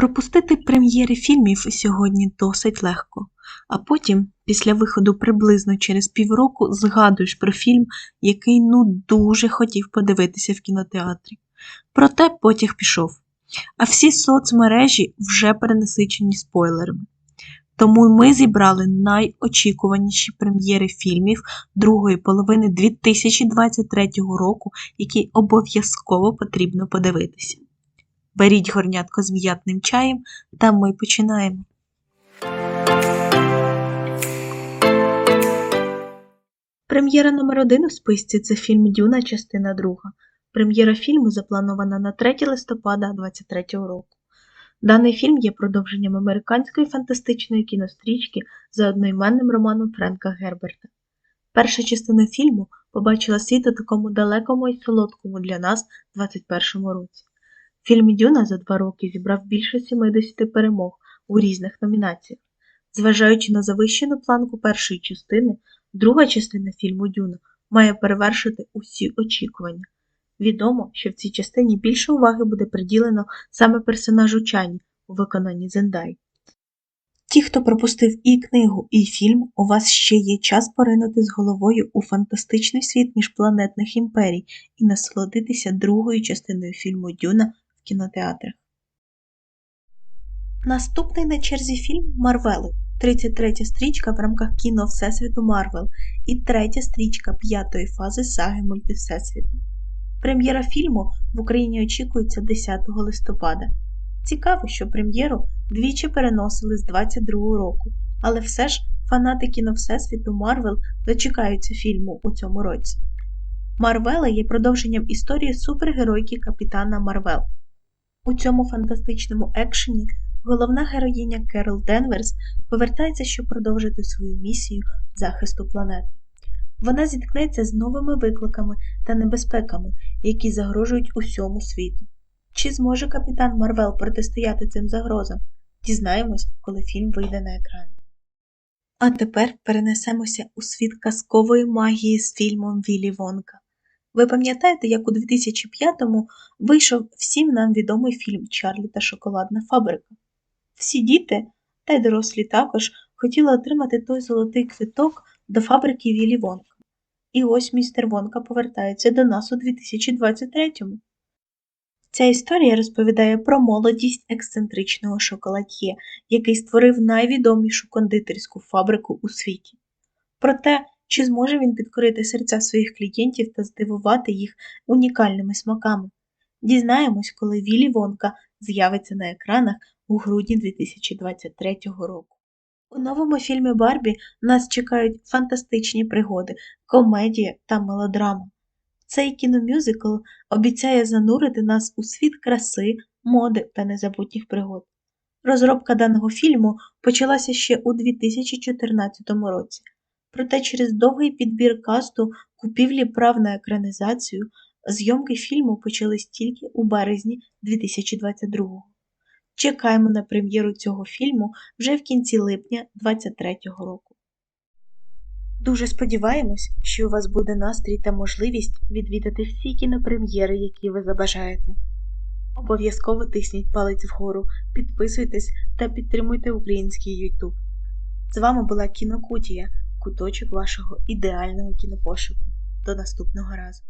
Пропустити прем'єри фільмів сьогодні досить легко, а потім, після виходу приблизно через півроку, згадуєш про фільм, який ну дуже хотів подивитися в кінотеатрі. Проте потяг пішов, а всі соцмережі вже перенасичені спойлерами. Тому ми зібрали найочікуваніші прем'єри фільмів другої половини 2023 року, які обов'язково потрібно подивитися. Беріть горнятко з м'ятним чаєм, та ми починаємо. Прем'єра номер один у списці це фільм Дюна, частина друга. Прем'єра фільму запланована на 3 листопада 2023 року. Даний фільм є продовженням американської фантастичної кінострічки за одноіменним романом Френка Герберта. Перша частина фільму побачила світ у такому далекому і солодкому для нас 21 році. Фільм Дюна за два роки зібрав більше 70 перемог у різних номінаціях. Зважаючи на завищену планку першої частини, друга частина фільму Дюна має перевершити усі очікування. Відомо, що в цій частині більше уваги буде приділено саме персонажу Чані у виконанні Зендай. Ті, хто пропустив і книгу, і фільм, у вас ще є час поринути з головою у фантастичний світ міжпланетних імперій і насолодитися другою частиною фільму Дюна в кінотеатрах. Наступний на черзі фільм Марвели, 33 стрічка в рамках кіно Всесвіту Марвел і третя стрічка п'ятої фази саги мультивсесвіту. Прем'єра фільму в Україні очікується 10 листопада. Цікаво, що прем'єру двічі переносили з 22 року, але все ж фанати кіно Всесвіту Марвел дочекаються фільму у цьому році. Марвела є продовженням історії супергеройки Капітана Марвел. У цьому фантастичному екшені головна героїня Керол Денверс повертається, щоб продовжити свою місію захисту планети. Вона зіткнеться з новими викликами та небезпеками, які загрожують усьому світу. Чи зможе капітан Марвел протистояти цим загрозам? Дізнаємось, коли фільм вийде на екран. А тепер перенесемося у світ казкової магії з фільмом Вілі Вонка. Ви пам'ятаєте, як у 2005-му вийшов всім нам відомий фільм Чарлі та Шоколадна фабрика? Всі діти, та й дорослі також, хотіли отримати той золотий квиток до фабрики Вілі Вонка. І ось містер Вонка повертається до нас у 2023-му. Ця історія розповідає про молодість ексцентричного шоколад'є, який створив найвідомішу кондитерську фабрику у світі. Проте, чи зможе він підкорити серця своїх клієнтів та здивувати їх унікальними смаками? Дізнаємось, коли Вілі Вонка з'явиться на екранах у грудні 2023 року. У новому фільмі Барбі нас чекають фантастичні пригоди, комедія та мелодрама. Цей кіномюзикл обіцяє занурити нас у світ краси, моди та незабутніх пригод. Розробка даного фільму почалася ще у 2014 році, проте через довгий підбір касту, купівлі прав на екранізацію, зйомки фільму почались тільки у березні 2022 року. Чекаємо на прем'єру цього фільму вже в кінці липня 2023 року. Дуже сподіваємось, що у вас буде настрій та можливість відвідати всі кінопрем'єри, які ви забажаєте. Обов'язково тисніть палець вгору, підписуйтесь та підтримуйте український YouTube. З вами була Кінокутія, куточок вашого ідеального кінопошуку. До наступного разу!